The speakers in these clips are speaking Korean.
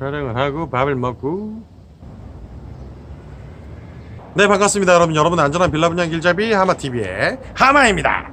촬영을 하고 밥을 먹고. 네 반갑습니다 여러분. 여러분 안전한 빌라 분양 길잡이 하마TV의 하마입니다.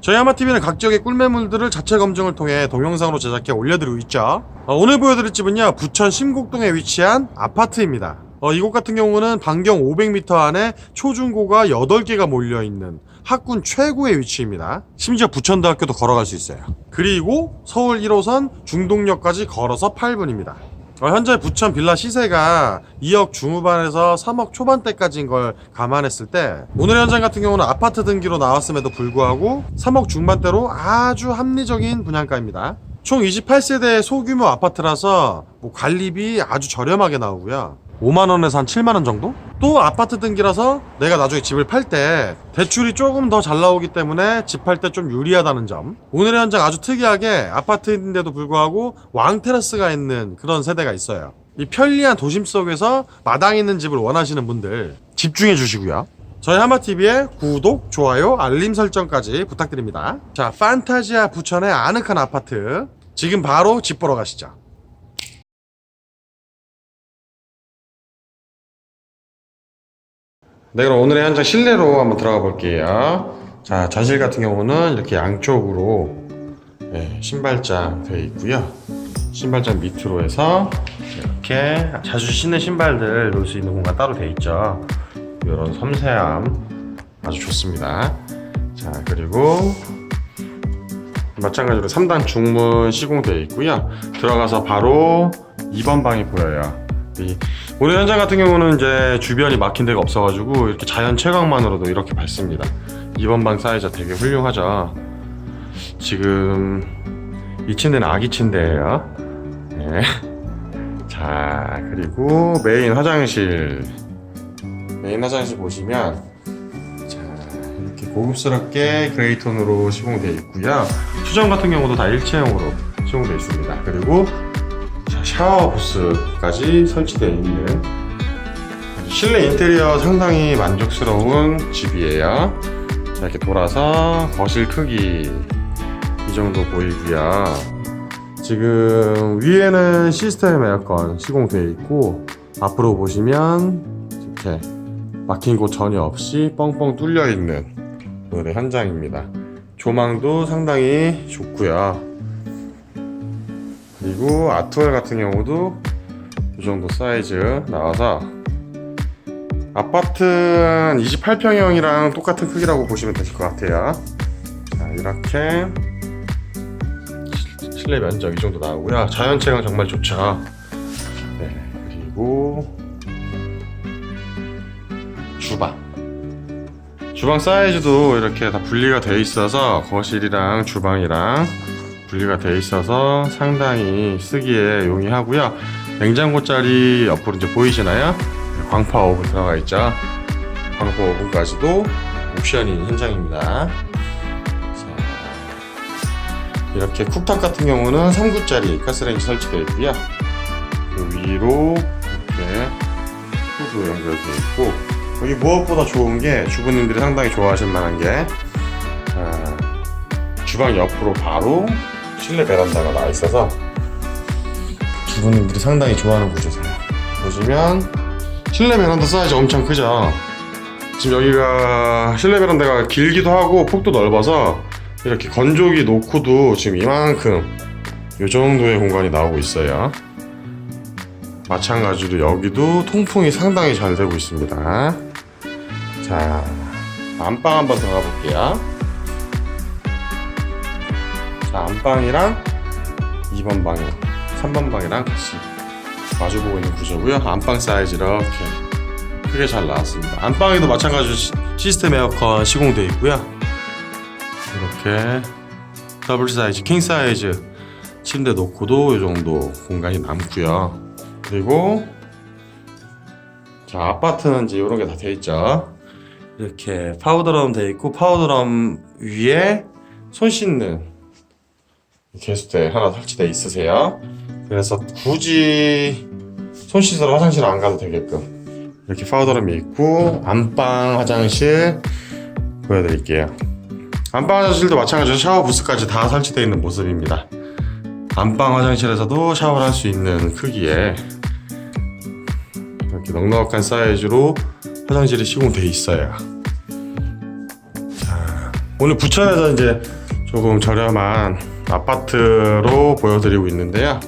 저희 하마TV는 각 지역의 꿀매물들을 자체 검증을 통해 동영상으로 제작해 올려드리고 있죠. 어, 오늘 보여드릴 집은요 부천 심곡동에 위치한 아파트입니다. 어, 이곳 같은 경우는 반경 500m 안에 초중고가 8개가 몰려있는 학군 최고의 위치입니다. 심지어 부천대학교도 걸어갈 수 있어요. 그리고 서울 1호선 중동역까지 걸어서 8분입니다. 어, 현재 부천 빌라 시세가 2억 중후반에서 3억 초반대까지인 걸 감안했을 때 오늘의 현장 같은 경우는 아파트 등기로 나왔음에도 불구하고 3억 중반대로 아주 합리적인 분양가입니다. 총 28세대의 소규모 아파트라서 뭐 관리비 아주 저렴하게 나오고요. 5만원에서 한 7만원 정도? 또 아파트 등기라서 내가 나중에 집을 팔 때 대출이 조금 더 잘 나오기 때문에 집 팔 때 좀 유리하다는 점. 오늘의 현장 아주 특이하게 아파트인데도 불구하고 왕테라스가 있는 그런 세대가 있어요. 이 편리한 도심 속에서 마당 있는 집을 원하시는 분들 집중해 주시고요. 저희 하마TV의 구독, 좋아요, 알림 설정까지 부탁드립니다. 자, 판타지아 부천의 아늑한 아파트. 지금 바로 집 보러 가시죠. 네, 그럼 오늘의 현장 실내로 한번 들어가 볼게요. 자, 전실 같은 경우는 이렇게 양쪽으로 네, 신발장 되어 있고요. 신발장 밑으로 해서 이렇게 자주 신는 신발들 놓을 수 있는 공간 따로 되어 있죠. 이런 섬세함 아주 좋습니다. 자, 그리고 마찬가지로 3단 중문 시공되어 있고요. 들어가서 바로 2번 방이 보여요. 이 오늘 현장 같은 경우는 이제 주변이 막힌 데가 없어가지고 이렇게 자연 채광만으로도 이렇게 밝습니다. 2번 방 사이즈가 되게 훌륭하죠. 지금 이 침대는 아기 침대예요. 네. 자 그리고 메인 화장실 메인 화장실 보시면 자 이렇게 고급스럽게 그레이 톤으로 시공되어 있고요. 수전 같은 경우도 다 일체형으로 시공되어 있습니다. 그리고 자, 샤워 부스까지 설치되어 있는 실내 인테리어 상당히 만족스러운 집이에요. 자, 이렇게 돌아서 거실 크기 이 정도 보이고요. 지금 위에는 시스템 에어컨 시공되어 있고 앞으로 보시면 이렇게 막힌 곳 전혀 없이 뻥뻥 뚫려 있는 오늘의 현장입니다. 조망도 상당히 좋고요. 그리고 아트월 같은 경우도 이 정도 사이즈 나와서 아파트 한 28평형이랑 똑같은 크기라고 보시면 되실 것 같아요. 자, 이렇게 실- 실내 면적 이 정도 나오고요. 자연채광 정말 좋죠. 네, 그리고 주방. 주방 사이즈도 이렇게 다 분리가 되어 있어서 거실이랑 주방이랑 분리가 되어 있어서 상당히 쓰기에 용이하고요. 냉장고 자리 옆으로 이제 보이시나요? 광파 오븐 들어가 있죠. 광파 오븐까지도 옵션인 현장입니다. 자, 이렇게 쿡탑 같은 경우는 3구짜리 가스레인지 설치되어 있고요. 그 위로 이렇게 후드 연결되어 있고 여기 무엇보다 좋은 게 주부님들이 상당히 좋아하실 만한 게 자, 주방 옆으로 바로 실내 베란다가 나와 있어서 주부님들이 상당히 좋아하는 구조세요. 보시면 실내 베란다 사이즈 엄청 크죠. 지금 여기가 실내 베란다가 길기도 하고 폭도 넓어서 이렇게 건조기 놓고도 지금 이만큼 이 정도의 공간이 나오고 있어요. 마찬가지로 여기도 통풍이 상당히 잘 되고 있습니다. 자, 안방 한번 들어가 볼게요. 자, 안방이랑 2번 방이랑 3번 방이랑 같이 마주보고 있는 구조고요. 안방 사이즈 이렇게 크게 잘 나왔습니다. 안방에도 마찬가지로 시, 시스템 에어컨 시공되어 있고요. 이렇게 더블 사이즈, 킹 사이즈 침대 놓고도 이 정도 공간이 남고요. 그리고 자 아파트는 이제 이런 게 다 돼 있죠. 이렇게 파우더럼 돼 있고 파우더럼 위에 손 씻는 개수대 하나 설치돼 있으세요. 그래서 굳이 손 씻으러 화장실 안 가도 되게끔 이렇게 파우더럼이 있고 안방 화장실 보여드릴게요. 안방 화장실도 마찬가지로 샤워 부스까지 다 설치되어 있는 모습입니다. 안방 화장실에서도 샤워를 할 수 있는 크기에 이렇게 넉넉한 사이즈로 화장실이 시공되어 있어요. 자, 오늘 부천에서 이제 조금 저렴한 아파트로 보여드리고 있는데요.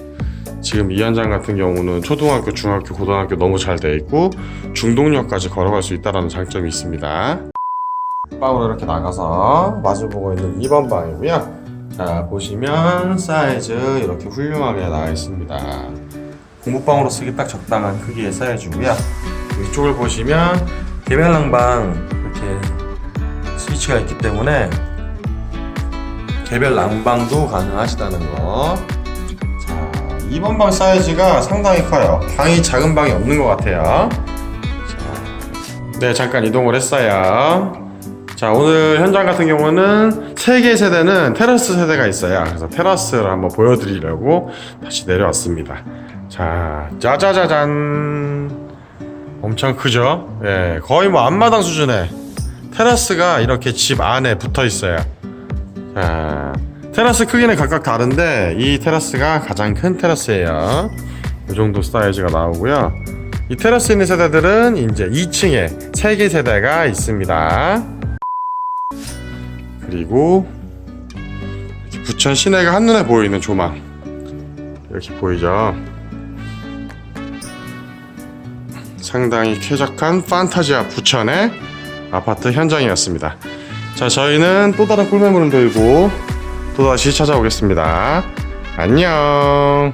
지금 이 현장 같은 경우는 초등학교, 중학교, 고등학교 너무 잘 돼 있고 중동역까지 걸어갈 수 있다는 장점이 있습니다. 방으로 이렇게 나가서 마주보고 있는 2번 방이고요. 자 보시면 사이즈 이렇게 훌륭하게 나와 있습니다. 공부방으로 쓰기 딱 적당한 크기의 사이즈고요. 이쪽을 보시면 난방 이렇게 스위치가 있기 때문에 개별 난방도 가능하시다는 거. 자, 2번 방 사이즈가 상당히 커요. 방이 작은 방이 없는 것 같아요. 자, 네, 잠깐 이동을 했어요. 자, 오늘 현장 같은 경우는 3개 세대는 테라스 세대가 있어요. 그래서 테라스를 한번 보여드리려고 다시 내려왔습니다. 자, 짜자자잔. 엄청 크죠? 예, 거의 뭐 앞마당 수준의 테라스가 이렇게 집 안에 붙어 있어요. 자, 테라스 크기는 각각 다른데 이 테라스가 가장 큰 테라스예요. 이 정도 사이즈가 나오고요. 이 테라스 있는 세대들은 이제 2층에 3개 세대가 있습니다. 그리고 부천 시내가 한눈에 보이는 조망 이렇게 보이죠. 상당히 쾌적한 판타지아 부천의 아파트 현장이었습니다. 자, 저희는 또 다른 꿀매물을 들고 또다시 찾아오겠습니다. 안녕.